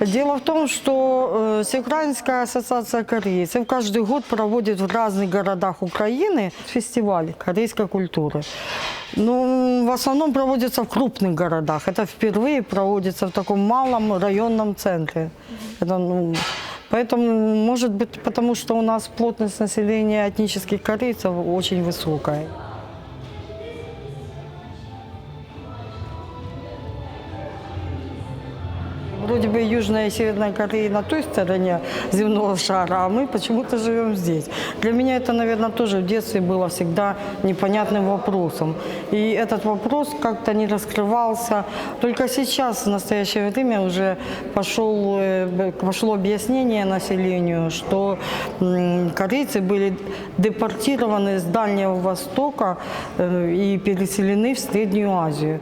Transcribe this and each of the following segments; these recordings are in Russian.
Дело в том, что э, Всеукраинская ассоциация корейцев каждый год проводит в разных городах Украины фестиваль корейской культуры. Ну, в основном проводится в крупных городах. Это впервые проводится в таком малом районном центре. Это, ну, поэтому, может быть, потому что у нас плотность населения этнических корейцев очень высокая. Южная и Северная Корея на той стороне земного шара, а мы почему-то живем здесь. Для меня это, наверное, тоже в детстве было всегда непонятным вопросом. И этот вопрос как-то не раскрывался. Только сейчас, в настоящее время, уже пошел, э, пошло объяснение населению, что корейцы были депортированы с Дальнего Востока э, и переселены в Среднюю Азию.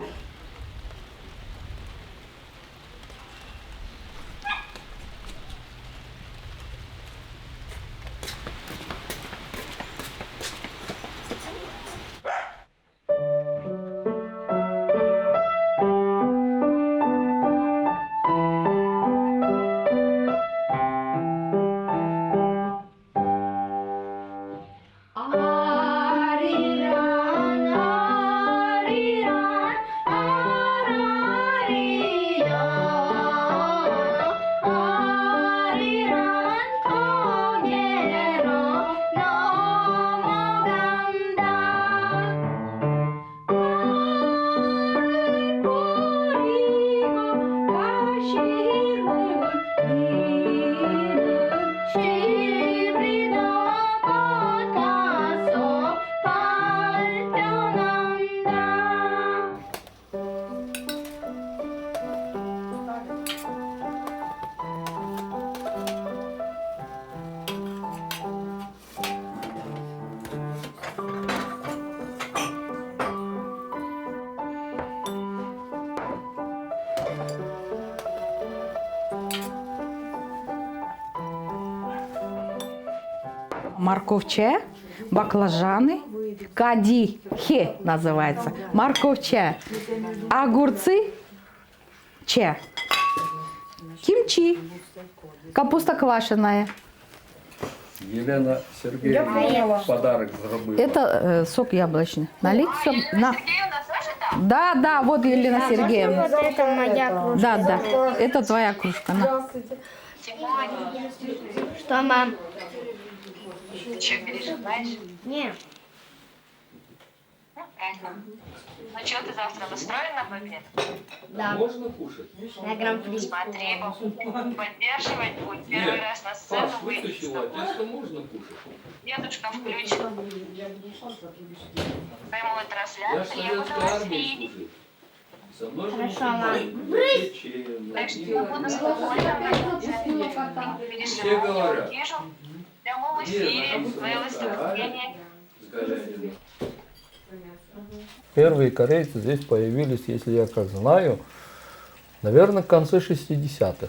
Морковче, баклажаны, кадихе называется, морковче, огурцы, че, кимчи, капуста квашеная. Елена Сергеевна подарок зробила. Это э, сок яблочный. Налить все. На. Да, да, вот Елена Сергеевна. Вот это моя кружка. Да, да, это твоя кружка. На. Что, мам? Че, переживаешь? Не. Ну что, ты завтра настроен на победу? Да, Можно кушать? на гран-при. Смотри, поддерживать будет. Первый Нет. раз на сцену Паш, выйдет с тобой. можно кушать. Дедушка Я ж трансляцию. Я буду вас видеть. Со Хорошо, мам. печенья, Так что я буду спокойно. Не Все говорят. Прямом эфире твое выступление. Первые корейцы здесь появились, если я как знаю, наверное, в конце 60-х.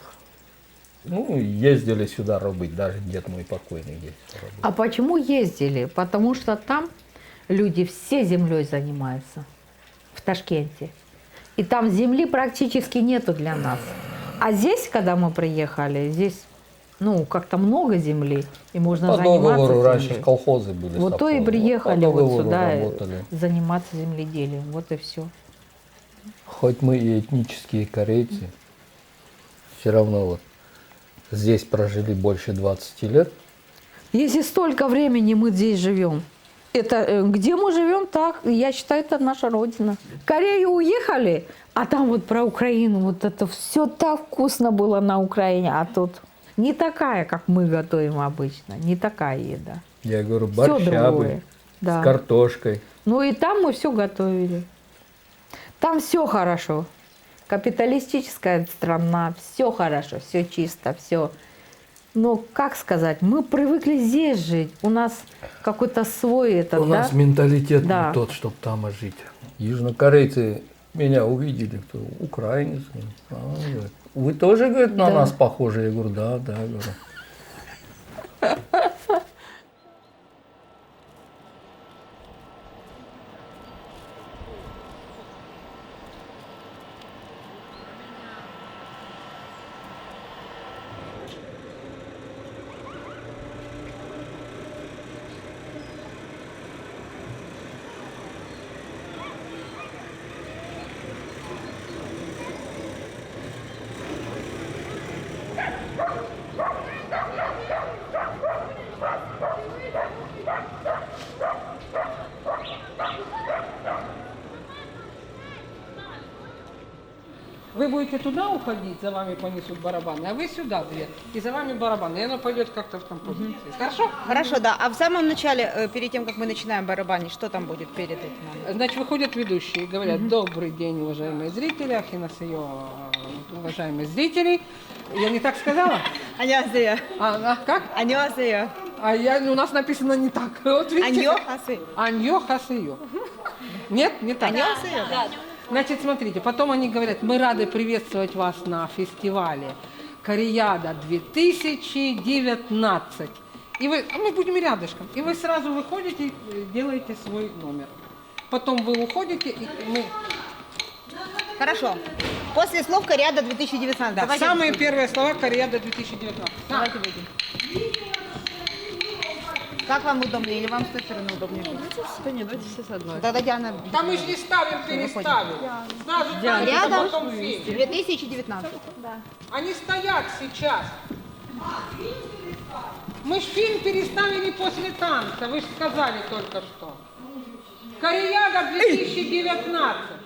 Ну, ездили сюда робить, даже дед мой покойный здесь робил. А почему ездили? Потому что там люди все землей занимаются, в Ташкенте. И там земли практически нету для нас. А здесь, когда мы приехали, здесь, ну, как-то много земли, и можно По заниматься договору раньше землей. колхозы были. Вот то и приехали вот сюда э, работали. заниматься земледелием. Вот и все. Хоть мы и этнические корейцы, все равно вот здесь прожили больше 20 лет. Если столько времени мы здесь живем, это э, где мы живем, так, я считаю, это наша родина. В Корею уехали, а там вот про Украину, вот это все так вкусно было на Украине, а тут не такая, как мы готовим обычно, не такая еда. Я говорю, Все борщабы другое. Да. с картошкой. Ну и там мы все готовили. Там все хорошо. Капиталистическая страна, все хорошо, все чисто, все. Но как сказать, мы привыкли здесь жить. У нас какой-то свой этот, У да? нас менталитет Да. не тот, чтобы там жить. Южнокорейцы Меня увидели, кто украинец. А, говорит, Вы тоже, говорит, на нас похожи? Я говорю, да, да, говорю. Будете туда уходить, за вами понесут барабаны, а вы сюда дверь, и за вами барабаны, и оно пойдет как-то в композиции. Хорошо? Хорошо, да. А в самом начале, э, перед тем, как мы начинаем барабанить, что там будет перед этим? Значит, выходят ведущие и говорят, добрый день, уважаемые зрители, Ахинасайо, уважаемые зрители. Я не так сказала? Аньоасея. А, а как? Аньоасея. А я, у нас написано не так. Вот видите? Аньоасея. Аньо хасею. Нет, не так. Аньоасея. Значит, смотрите, потом они говорят, мы рады приветствовать вас на фестивале Кореяда 2019. И вы, а мы будем рядышком. И вы сразу выходите э, делаете свой номер. Потом вы уходите, и мы... Хорошо. После слов Кориада 2019. Да, Давайте самые первые слова Кореяда 2019. Давайте выйдем. Как вам удобнее или вам с той стороны удобнее? Да нет, давайте все с одной. Тогда Диана. Там мы же не ставим, переставим. Сразу ставим, Рядом потом фильм. 2019. Они стоят сейчас. Мы ж фильм переставили после танца, вы же сказали только что. Кореяда 2019.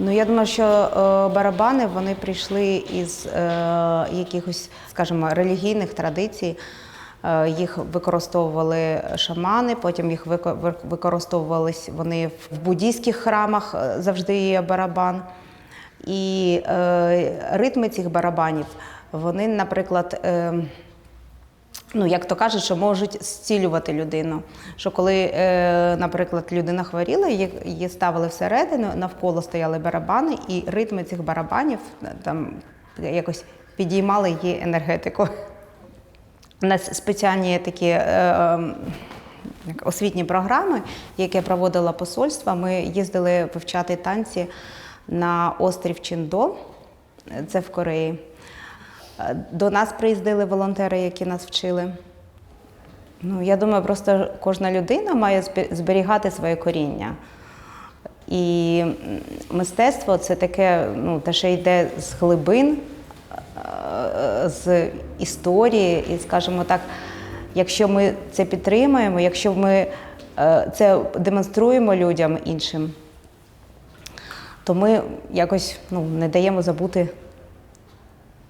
Ну я думаю, що е, барабани вони прийшли із е, якихось, скажімо, релігійних традицій. Е, їх використовували шамани, потім їх вико- використовувались вони в буддійських храмах завжди є барабан. І е, ритми цих барабанів, вони, наприклад, е, ну, як то кажуть, що можуть зцілювати людину. Що коли, е, наприклад, людина хворіла, її, ставили всередину, навколо стояли барабани, і ритми цих барабанів е, там якось підіймали її енергетику. У нас спеціальні такі е, е, освітні програми, які проводило посольство. Ми їздили вивчати танці на острів Чіндо, це в Кореї. Е, До нас приїздили волонтери, які нас вчили. Ну, я думаю, просто кожна людина має зберігати своє коріння. І мистецтво це таке, ну, те, що йде з глибин, е, з історії, і, скажімо так, якщо ми це підтримуємо, якщо ми е, це демонструємо людям іншим, то ми якось ну, не даємо забути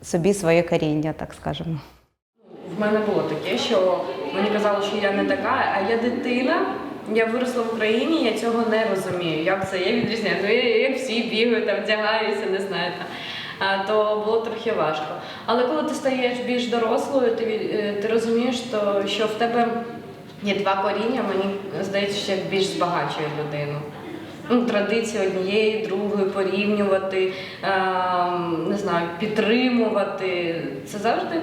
собі своє коріння, так скажемо. В мене було таке, що мені казали, що я не така, а я дитина. Я виросла в Україні, я цього не розумію. Як це? Я відрізняю. Ну, як всі бігаю, там вдягаюся, не знаю. Там. А, то було трохи важко. Але коли ти стаєш більш дорослою, ти, е, ти розумієш, то, що в тебе є два коріння, мені здається, що більш збагачує людину. Ну, традиції однієї, другої порівнювати, е, не знаю, підтримувати. Це завжди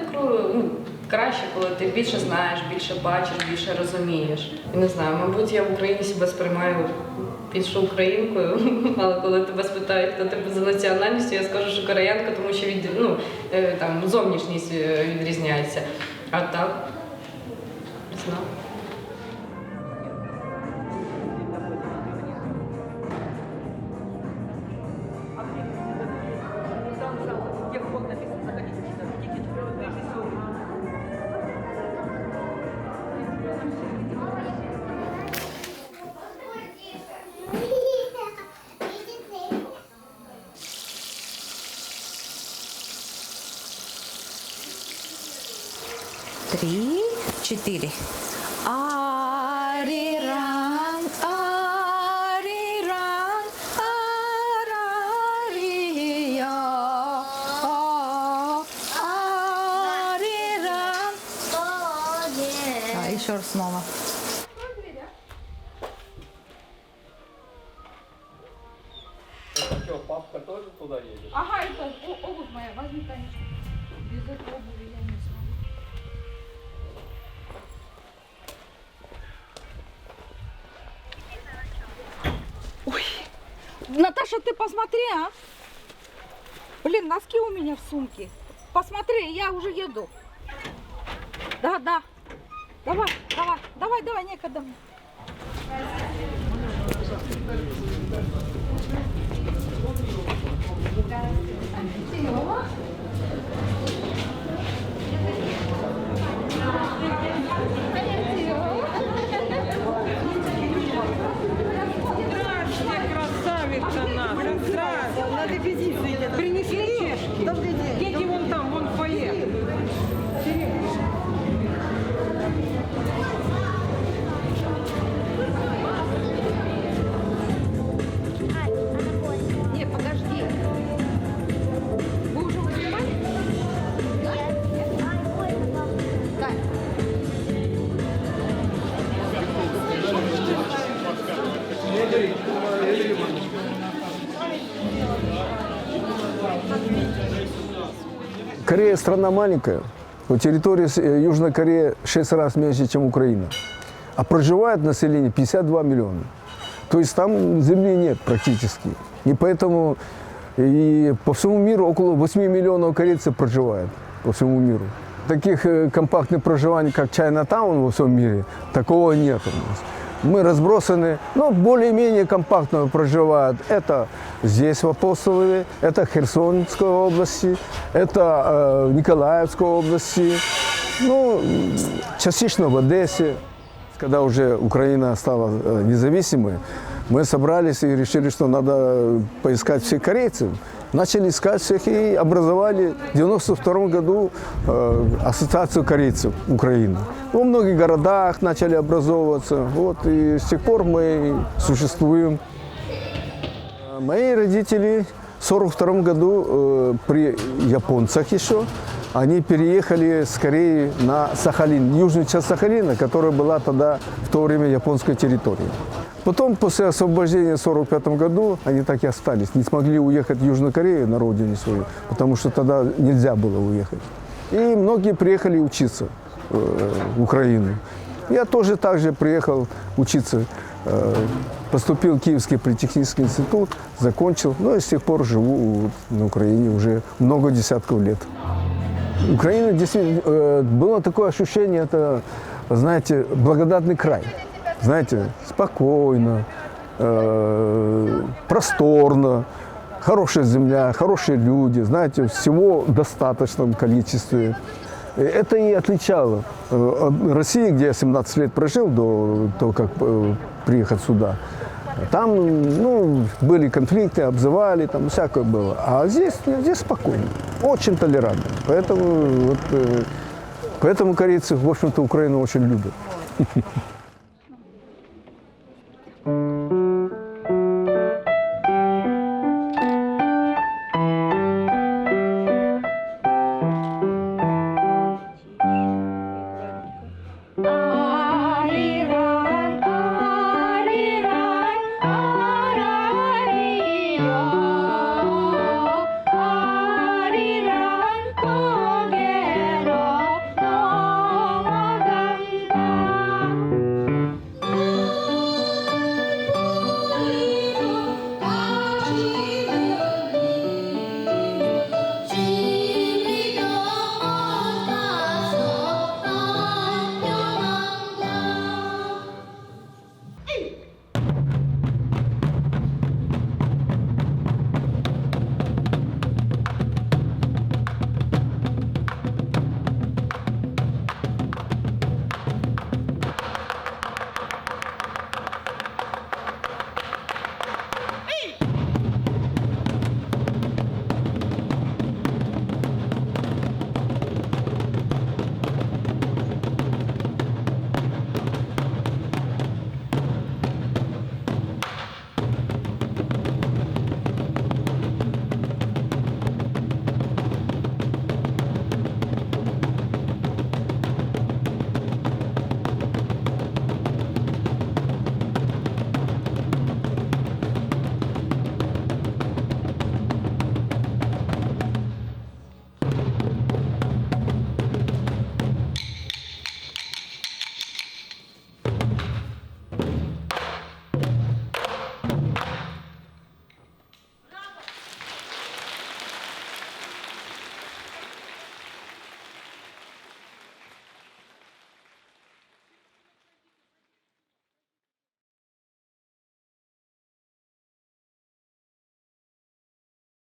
ну, краще, коли ти більше знаєш, більше бачиш, більше розумієш. Не знаю, мабуть, я в Україні себе сприймаю більше українкою, але коли тебе спитають, хто ти за національністю, я скажу, що кореянка, тому що від, ну, е, там, зовнішність е, відрізняється. А так, не знаю. Четыре. Ариран, ариран, арария, ариран. А, еще раз снова. Это что, папка тоже туда едет? Ага, это обувь моя, возьми, Танечка. Наташа, ты посмотри, а? Блин, носки у меня в сумке. Посмотри, я уже еду. Да, да. Давай, давай, давай, давай, некогда. Здравствуйте, Здравствуйте. На репетиции Принесли Корея страна маленькая. Но территория э, Южной Кореи 6 раз меньше, чем Украина. А проживает население 52 миллиона. То есть там земли нет практически. И поэтому и по всему миру около 8 миллионов корейцев проживает. По всему миру. Таких э, компактных проживаний, как Чайнатаун во всем мире, такого нет у нас. Мы разбросаны, но более-менее компактно проживают. Это здесь, в Апостолове, это Херсонской области, это э, Николаевской области, ну, частично в Одессе. Когда уже Украина стала э, независимой, мы собрались и решили, что надо поискать всех корейцев. Начали искать всех и образовали в 92 году э, Ассоциацию корейцев Украины. Во многих городах начали образовываться. Вот, и с тех пор мы существуем. Мои родители в 1942 году э, при японцах еще, они переехали с Кореи на Сахалин, южную часть Сахалина, которая была тогда в то время японской территорией. Потом, после освобождения в 1945 году, они так и остались, не смогли уехать в Южную Корею на родину свою, потому что тогда нельзя было уехать. И многие приехали учиться э, в Украину. Я тоже также приехал учиться. э, Поступил в Киевский политехнический институт, закончил, но и с тех пор живу на Украине уже много десятков лет. Украина действительно, э, было такое ощущение, это, знаете, благодатный край. Знаете, спокойно, э, просторно, хорошая земля, хорошие люди, знаете, всего в достаточном количестве. Это и отличало э, России, где я 17 лет прожил до того, как э, приехать сюда. Там, ну, были конфликты, обзывали, там всякое было. А здесь, здесь спокойно, очень толерантно. Поэтому, вот, поэтому корейцы, в общем-то, Украину очень любят.